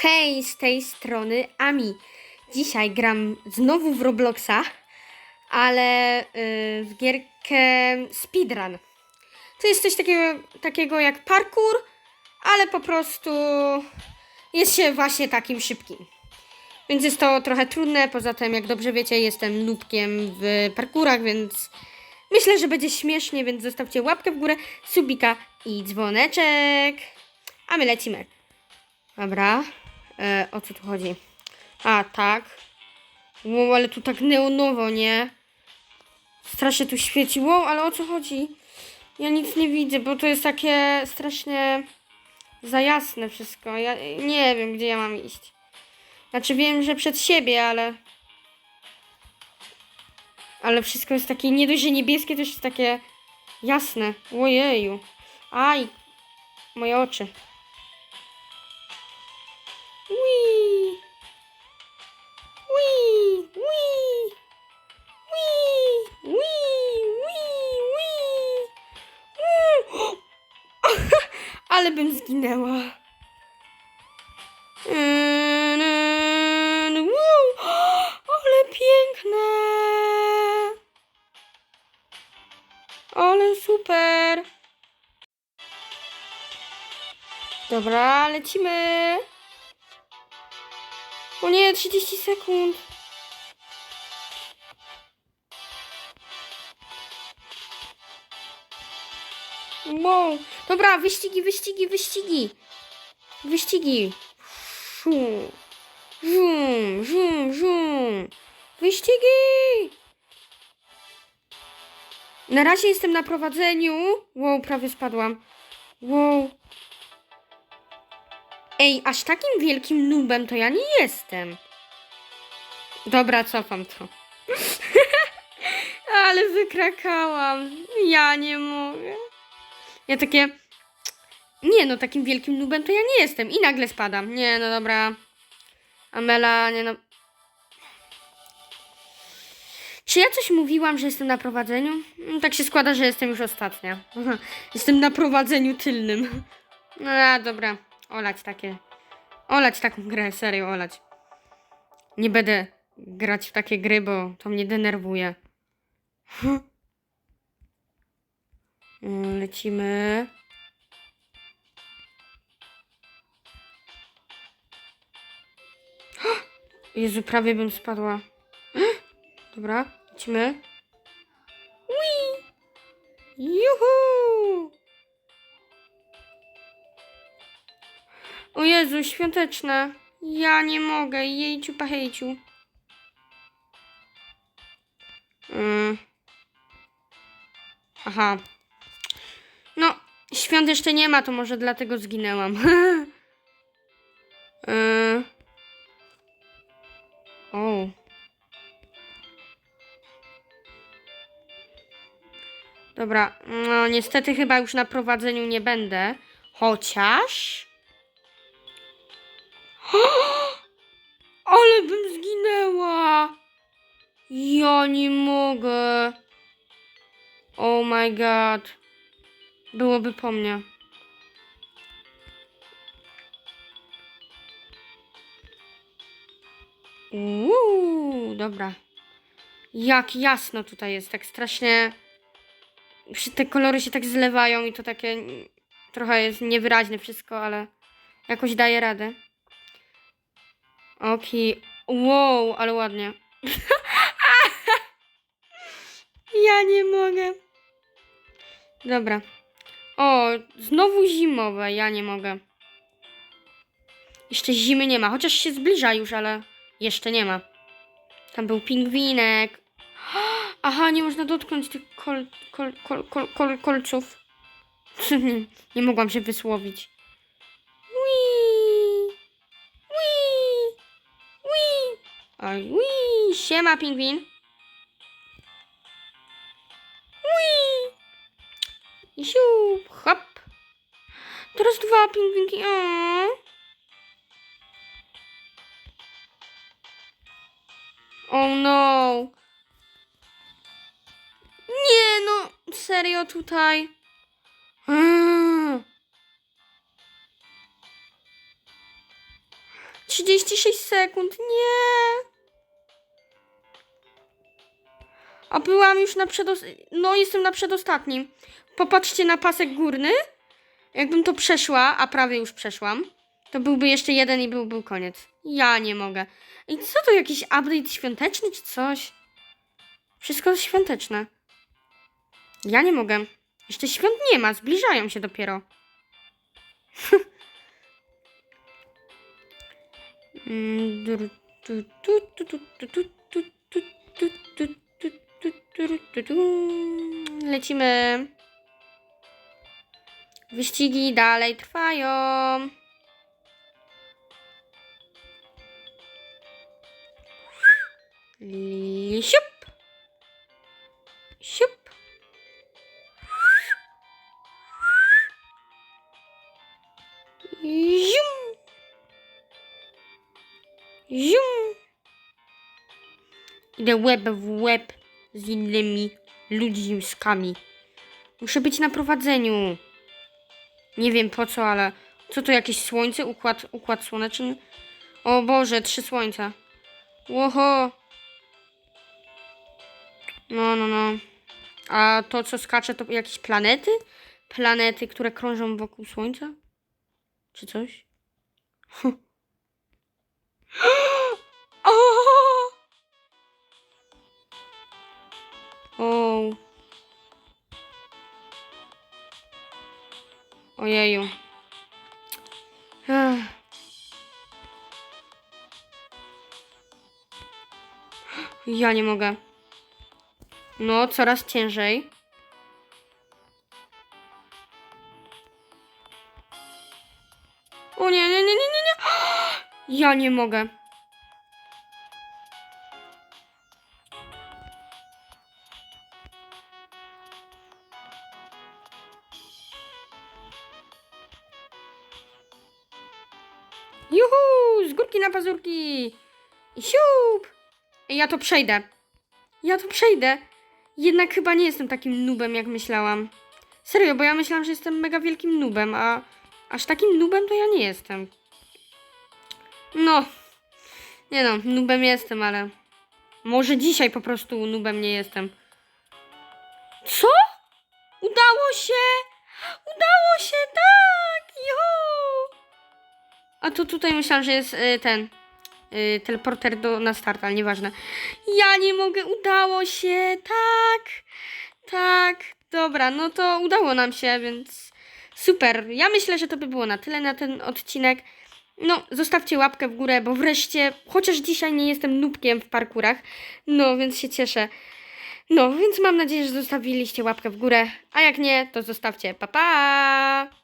Hej, z tej strony Ami. Dzisiaj gram znowu w Robloxa, ale y, w gierkę speedrun. To jest coś takiego, takiego jak parkour, ale po prostu jest się właśnie takim szybkim. Więc jest to trochę trudne, poza tym jak dobrze wiecie jestem nubkiem w parkurach, więc myślę, że będzie śmiesznie, więc zostawcie łapkę w górę, subika i dzwoneczek. A my lecimy. Dobra. E, o co tu chodzi? A, tak. Wow, ale tu tak neonowo, nie? Strasznie tu świeci. Wow, ale o co chodzi? Ja nic nie widzę, bo to jest takie strasznie za jasne wszystko. Ja nie wiem, gdzie ja mam iść. Znaczy wiem, że przed siebie, ale... Ale wszystko jest takie, nie dość, że niebieskie, to jest takie jasne. Ojeju. Aj, moje oczy. Wii! Wii! Wii! Wii! Wii! Wii! Wii! Ale bym zginęła. Ale piękne! Ale super! Dobra, lecimy! O nie, 30 sekund. Wow. Dobra, wyścigi, wyścigi, wyścigi. Wyścigi. Szum. Żum, żum, żum. Wyścigi. Na razie jestem na prowadzeniu. Wow, prawie spadłam. Wow. Ej, aż takim wielkim nubem to ja nie jestem. Dobra, cofam to. Ale wykrakałam. Ja nie mogę. Ja takie... Nie no, takim wielkim nubem to ja nie jestem. I nagle spadam. Nie no, dobra. Amela, nie no... Czy ja coś mówiłam, że jestem na prowadzeniu? Mm, Tak się składa, że jestem już ostatnia. Jestem na prowadzeniu tylnym. No a, dobra. Olać takie. Olać taką grę, serio, olać. Nie będę grać w takie gry, bo to mnie denerwuje. Mm, Lecimy. Jezu, prawie bym spadła. Dobra, lecimy. Juhu! O Jezu, świąteczne. Ja nie mogę. Jejciu pachejciu. Mm. Aha. No, świąt jeszcze nie ma, to może dlatego zginęłam. yy. O. Dobra, no niestety chyba już na prowadzeniu nie będę. Chociaż... Ale bym zginęła! Ja nie mogę. Oh my god. Byłoby po mnie. Uuu, dobra. Jak jasno tutaj jest, tak strasznie. Te kolory się tak zlewają i to takie trochę jest niewyraźne wszystko, ale jakoś daje radę. Okej. Wow, ale ładnie. ja nie mogę. Dobra. O, znowu zimowe. Ja nie mogę. Jeszcze zimy nie ma, chociaż się zbliża już, ale jeszcze nie ma. Tam był pingwinek. Aha, nie można dotknąć tych kol, kol, kol, kol, kol, kolców. nie mogłam się wysłowić. Whee! Siema, pingwin. Whee! I siup, hop. Teraz dwa pingwinki. O. Oh no. Nie no, serio tutaj. Mm. 36 sekund, nie! A byłam już na przedos... No, jestem na przedostatnim. Popatrzcie na pasek górny. Jakbym to przeszła, a prawie już przeszłam, to byłby jeszcze jeden i byłby koniec. Ja nie mogę. I co to, jakiś update świąteczny czy coś? Wszystko świąteczne. Ja nie mogę. Jeszcze świąt nie ma, zbliżają się dopiero. Lecimy. Wyścigi dalej trwają. Siup. Siup. Zium. Zium. Idę łeb w łeb z innymi ludziskami. Muszę być na prowadzeniu. Nie wiem po co, ale co to jakieś słońce? Układ, układ słoneczny? O Boże, trzy słońca. Łoho. No, no, no. A to, co skacze, to jakieś planety? Planety, które krążą wokół Słońca? Czy coś? o! Ojeju. Ja nie mogę. No, coraz ciężej. Ja nie mogę. Juhu, z górki na pazurki. I siup. Ja to przejdę. Ja to przejdę. Jednak chyba nie jestem takim nubem, jak myślałam. Serio, bo ja myślałam, że jestem mega wielkim nubem, a aż takim nubem to ja nie jestem. No. Nie no, nubem jestem, ale... Może dzisiaj po prostu nubem nie jestem. Co? Udało się! Udało się, tak! Jo! A to tutaj myślałam, że jest y, ten y, teleporter do, na start, ale nieważne. Ja nie mogę, udało się, tak, tak, dobra, no to udało nam się, więc super. Ja myślę, że to by było na tyle na ten odcinek. No, zostawcie łapkę w górę, bo wreszcie, chociaż dzisiaj nie jestem nubkiem w parkurach, no, więc się cieszę. No, więc mam nadzieję, że zostawiliście łapkę w górę, a jak nie, to zostawcie, pa pa!